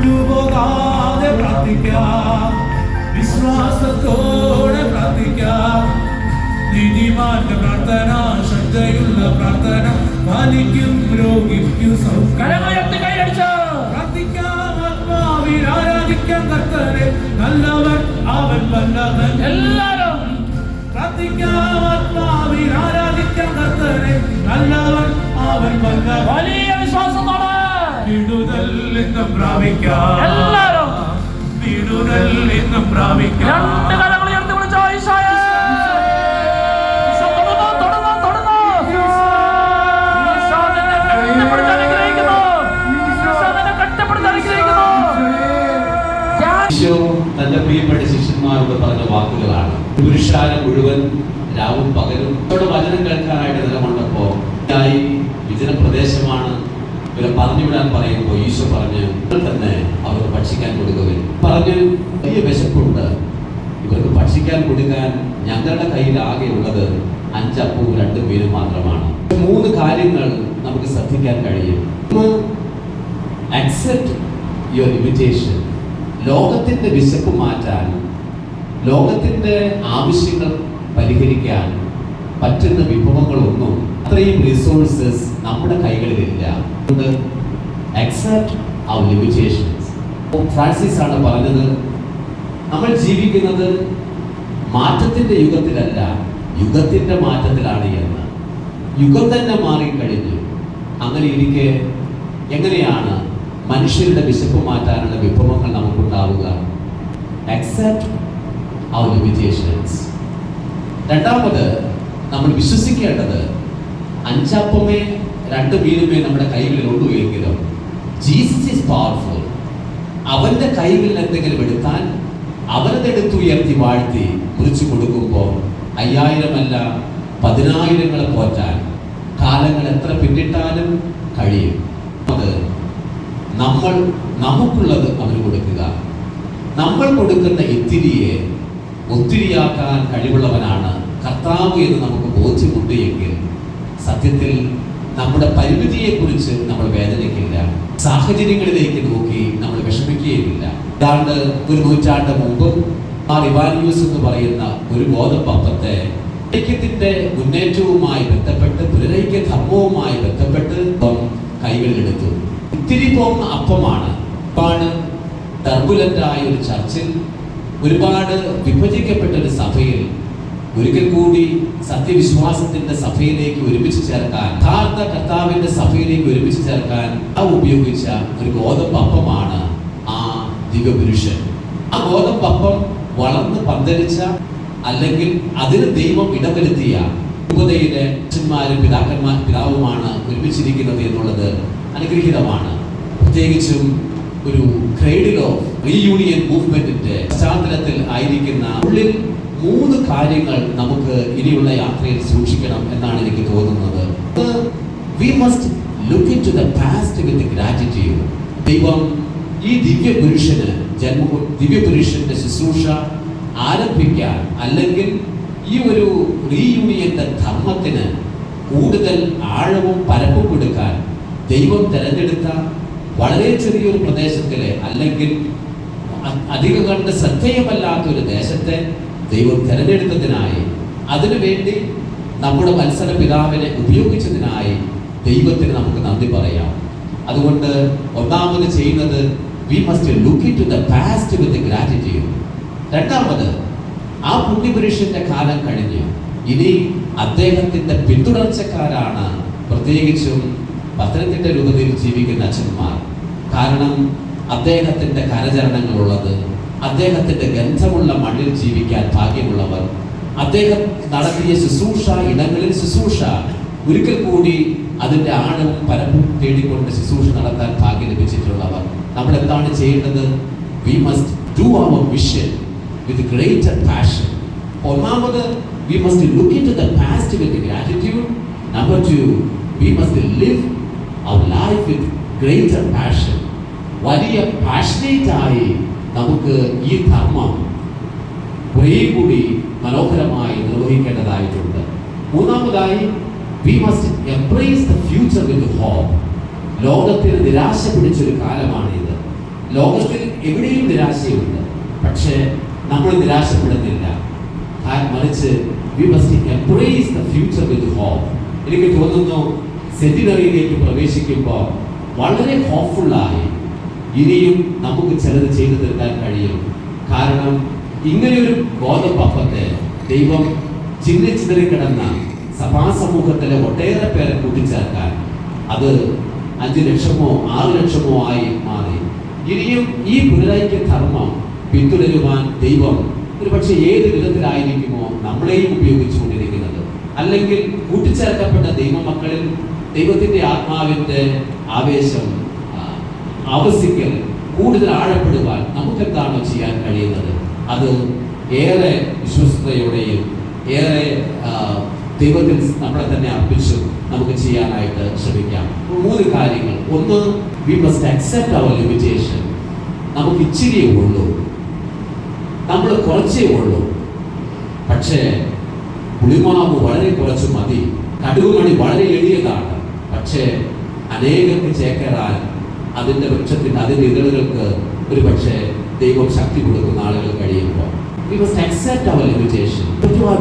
വിട്ടുപോകാതെ പ്രാർത്ഥിക്കാം. വിശ്വാസത്തോടെ പ്രാർത്ഥിക്കാം. നീതിമാന്റെ പ്രാർത്ഥന ശ്രദ്ധയുള്ള പ്രാർത്ഥന പാലിക്കും രോഗിക്കും പ്രാർത്ഥിക്കാം ആത്മാവിൽ ആരാധിക്കാൻ കർത്തനെ നല്ലവൻ അവൻ വല്ലവൻ. എല്ലാരും പ്രാർത്ഥിക്കാം ആത്മാവിൽ ആരാധിക്കാൻ കർത്തനെ നല്ലവൻ അവൻ വല്ലവൻ. വലിയ വിടുതൽ പ്രാപിക്കാം. എല്ലാരും വിടുതൽ രണ്ട് കരങ്ങൾ ഉയർത്തി വിളിച്ചോ ഈശോയെ. തന്റെ പ്രിയപ്പെട്ട ശിഷ്യന്മാരോട് പറഞ്ഞ വാക്കുകളാണ്. പുരുഷാരം മുഴുവൻ രാവും പകലും. വചനം കേൾക്കാനായിട്ട് നിലകൊണ്ടപ്പോ വിജന പ്രദേശമാണ് ഇവരെ പറഞ്ഞു വിടാൻ പറയുമ്പോൾ ഈശോ പറഞ്ഞു "നിങ്ങൾ തന്നെ അവർക്ക് ഭക്ഷിക്കാൻ കൊടുക്കുക പറഞ്ഞു വലിയ വിശപ്പുണ്ട്. ഇവർക്ക് ഭക്ഷിക്കാൻ കൊടുക്കാൻ ഞങ്ങളുടെ കയ്യിൽ ആകെ ഉള്ളത് അഞ്ചപ്പവും രണ്ട് മീനും മാത്രമാണ്. മൂന്ന് കാര്യങ്ങൾ നമുക്ക് ശ്രദ്ധിക്കാൻ കഴിയും. അക്സെപ്റ്റ് യുവർ ലിമിറ്റേഷൻ ലോകത്തിന്റെ വിശപ്പ് മാറ്റാൻ ലോകത്തിന്റെ ആവശ്യങ്ങൾ പരിഹരിക്കാൻ പറ്റുന്ന വിഭവങ്ങളൊന്നും അത്രയും റിസോഴ്സസ് നമ്മുടെ കൈകളിലില്ല. ഫ്രാൻസിസ് ആണ് പറഞ്ഞത് നമ്മൾ ജീവിക്കുന്നത് മാറ്റത്തിന്റെ യുഗത്തിലല്ല യുഗത്തിന്റെ മാറ്റത്തിലാണ് എന്ന്. യുഗം തന്നെ മാറിക്കഴിഞ്ഞു. അങ്ങനെ ഇരിക്കെ എങ്ങനെയാണ് മനുഷ്യരുടെ വിശപ്പ് മാറ്റാനുള്ള വിഭവങ്ങൾ നമുക്കുണ്ടാവുക? രണ്ടാമത് നമ്മൾ വിശ്വസിക്കേണ്ടത് അഞ്ചപ്പമേ രണ്ട് മീനുമേ നമ്മുടെ ഉള്ളൂ എങ്കിലും ജീസസ് ഈസ് പവർഫുൾ അവന്റെ കൈകളിൽ എന്തെങ്കിലും എടുത്താൽ അവനതെടുത്ത് ഉയർത്തി വാഴ്ത്തി മുറിച്ചു കൊടുക്കുമ്പോൾ അയ്യായിരമല്ല പതിനായിരങ്ങളെ പോറ്റാൻ കാലങ്ങൾ എത്ര പിന്നിട്ടാലും കഴിയും. അത് നമ്മൾ നമുക്കുള്ളത് അവന് കൊടുക്കുക. നമ്മൾ കൊടുക്കുന്ന ഇത്തിരിയെ ഒത്തിരിയാക്കാൻ കഴിവുള്ളവനാണ് കർത്താവ് എന്ന് നമുക്ക് ബോധ്യമുണ്ട് എങ്കിൽ സത്യത്തിൽ നമ്മുടെ പരിമിതിയെക്കുറിച്ച് നമ്മൾ വേദനിക്കില്ല. സാഹചര്യങ്ങളിലേക്ക് നോക്കി നമ്മൾ വിഷമിക്കുകയുമില്ല. ഏതാണ്ട് ഒരു നൂറ്റാണ്ട് മുമ്പ് ആ റിവാന്യൂസ് എന്ന് പറയുന്ന ഒരു ഗോതമ്പപ്പത്തെ ഐക്യത്തിന്റെ മുന്നേറ്റവുമായി ബന്ധപ്പെട്ട് പുനരൈക്യ ധർമ്മവുമായി ബന്ധപ്പെട്ട് കൈകളിലെടുത്തു ഇത്തിരി പോകുന്ന അപ്പമാണ്. ഒരുപാട് ടർബുലന്റ് ആയ ഒരു ചർച്ചിൽ ഒരുപാട് വിഭജിക്കപ്പെട്ട ഒരു സഭയിൽ ഒരിക്കൽ കൂടി സത്യവിശ്വാസത്തിന്റെ സഭയിലേക്ക് ഒരുമിച്ച് ചേർക്കാൻ യഥാർത്ഥ കർത്താവിന്റെ സഭയിലേക്ക് ഒരുമിച്ച് ചേർക്കാൻ ആ ഉപയോഗിച്ച ഒരു ഗോതമ്പപ്പമാണ് ആ ദിവ്യപുരുഷൻ. ആ ഗോതമ്പപ്പം വളർന്ന് പന്തലിച്ച അല്ലെങ്കിൽ അതിന് ദൈവം ഇടവരുത്തിയ ഉപതയിലെ അച്ഛന്മാരും പിതാക്കന്മാർ പിതാവുമാണ് ഒരുമിച്ചിരിക്കുന്നത് എന്നുള്ളത് അനുഗ്രഹീതമാണ്. പ്രത്യേകിച്ചും ഒരു ക്രൈഡിൽ ഓഫ് റീയൂണിയൻ മൂവ്മെന്റിന്റെ പശ്ചാത്തലത്തിൽ ആയിരിക്കുന്ന ഉള്ളിൽ മൂന്ന് കാര്യങ്ങൾ നമുക്ക് ഇനിയുള്ള യാത്രയിൽ സൂക്ഷിക്കണം എന്നാണ് എനിക്ക് തോന്നുന്നത്. We must look into the past with gratitude ദൈവം ഈ ദിവ്യ പുരുഷന് ജന്മ ദിവ്യ പുരുഷന്റെ ശുശ്രൂഷ ആരംഭിക്കാൻ അല്ലെങ്കിൽ ഈ ഒരു റീയൂണിയന്റെ ധർമ്മത്തിന് കൂടുതൽ ആഴവും പരപ്പും കൊടുക്കാൻ ദൈവം തിരഞ്ഞെടുത്ത വളരെ ചെറിയൊരു പ്രദേശത്തിലെ അല്ലെങ്കിൽ അധികം കണ്ട് ശ്രദ്ധേയമല്ലാത്ത ഒരു ദേശത്തെ ദൈവം തെരഞ്ഞെടുത്തതിനായി അതിനുവേണ്ടി നമ്മുടെ മത്സര പിതാവിനെ ഉപയോഗിച്ചതിനായി ദൈവത്തിന് നമുക്ക് നന്ദി പറയാം. അതുകൊണ്ട് ഒന്നാമത് ചെയ്യുന്നത് we must look into the past with gratitude രണ്ടാമത് ആ പുണ്യപുരുഷന്റെ കാലം കഴിഞ്ഞു ഇനി അദ്ദേഹത്തിന്റെ പിന്തുടർച്ചക്കാരാണ് പ്രത്യേകിച്ചും പത്തനംതിട്ട രൂപതയിൽ ജീവിക്കുന്ന അച്ഛന്മാർ. കാരണം അദ്ദേഹത്തിന്റെ കരചരണങ്ങളുള്ളത് അദ്ദേഹത്തിന്റെ ഗന്ധമുള്ള മണ്ണിൽ ജീവിക്കാൻ ഭാഗ്യമുള്ളവർ. അദ്ദേഹം നടത്തിയ ശുശ്രൂഷ ഇടങ്ങളിൽ ശുശ്രൂഷ. ഒരിക്കൽ കൂടി അതിന്റെ ആഴവും പരപ്പും തേടിക്കൊണ്ട് ശുശ്രൂഷ നടത്താൻ ഭാഗ്യം ലഭിച്ചിട്ടുള്ളവർ. നമ്മൾ എന്താണ് ചെയ്യേണ്ടത്? We must do our vision with greater passion ഒന്നാമത് we must look into the past with gratitude number two we must live our life with greater passion വലിയ പാഷനേറ്റ് ആയി നമുക്ക് ഈ ധർമ്മം കുറേ കൂടി മനോഹരമായി നിർവഹിക്കേണ്ടതായിട്ടുണ്ട്. മൂന്നാമതായി we must embrace the future with hope ലോകത്തിൽ നിരാശ പിടിച്ചൊരു കാലമാണിത്. ലോകത്തിൽ എവിടെയും നിരാശയുണ്ട്. പക്ഷേ നമ്മൾ നിരാശപ്പെടുന്നില്ല. മറിച്ച് we must embrace the future with hope എനിക്ക് തോന്നുന്നു സെറ്റിനറിയിലേക്ക് പ്രവേശിക്കുമ്പോൾ വളരെ ഹോപ്പ്ഫുള്ളായി ഇനിയും നമുക്ക് ചിലത് ചെയ്തു തീർക്കാൻ കഴിയും. കാരണം ഇങ്ങനെയൊരു ഗോതമ്പപ്പത്തെ ദൈവം ചിന്നിച്ചിതറി കിടന്ന സഭാസമൂഹത്തിലെ ഒട്ടേറെ പേരെ കൂട്ടിച്ചേർക്കാൻ അത് അഞ്ച് ലക്ഷമോ ആറ് ലക്ഷമോ ആയി മാറി. ഇനിയും ഈ പുനരൈക്യ ധർമ്മം പിന്തുടരുവാൻ ദൈവം ഒരുപക്ഷെ ഏത് വിധത്തിലായിരിക്കുമോ നമ്മളെയും ഉപയോഗിച്ചുകൊണ്ടിരിക്കുന്നത്. അല്ലെങ്കിൽ കൂട്ടിച്ചേർക്കപ്പെട്ട ദൈവമക്കളിൽ ദൈവത്തിന്റെ ആത്മാവിന്റെ ആവേശം ആ, ആവസിക്കൽ കൂടുതൽ ആഴപ്പെടുവാൻ നമുക്കെന്താണ് ചെയ്യാൻ കഴിയുന്നത്? അത് ഏറെ വിശ്വസ്തയോടെയും ഏറെ ദൈവത്തിൽ നമ്മളെ തന്നെ അർപ്പിച്ചു നമുക്ക് ചെയ്യാനായിട്ട് ശ്രമിക്കാം. മൂന്ന് കാര്യങ്ങൾ. ഒന്ന് we must accept our limitation നമുക്ക് ഇച്ചിരിയേ ഉള്ളൂ. നമ്മൾ കുറച്ചേ ഉള്ളൂ. പക്ഷേ പുളിമാവ് വളരെ കുറച്ച് മതി. കടുകുമണി വളരെ എളിയതാണ്. പക്ഷേ അനേകർക്ക് ചേക്കേറാൻ അതിന്റെ വൃക്ഷത്തിന് അതിന്റെ ഇതളുകൾക്ക് ഒരു പക്ഷേ ദൈവം ശക്തി കൊടുക്കുന്ന ആളുകൾ കഴിയുമ്പോൾ. We must accept our limitation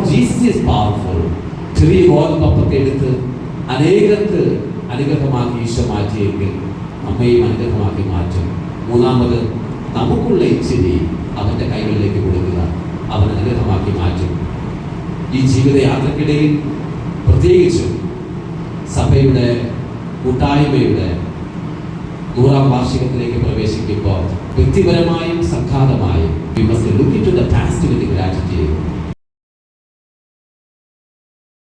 Jesus is powerful ചെറിയ ഗോതമ്പപ്പത്തെ എടുത്ത് അനേകർക്ക് അനുഗ്രഹമാക്കി ഈശോ മാറ്റിയെങ്കിൽ നമ്മയും അനുഗ്രഹമാക്കി മാറ്റും. മൂന്നാമത് നമുക്കുള്ള ഇച്ചിരി അവന്റെ കൈകളിലേക്ക് കൊടുക്കുക. അവൻ അനുഗ്രഹമാക്കി മാറ്റും. ഈ ജീവിതയാത്രക്കിടയിൽ പ്രത്യേകിച്ചും സഭയുടെ കൂട്ടായ്മയുടെ നൂറാം വാർഷികത്തിലേക്ക് പ്രവേശിക്കുമ്പോൾ വ്യക്തിപരമായും സംഘാതമായും we look to the past with gratitude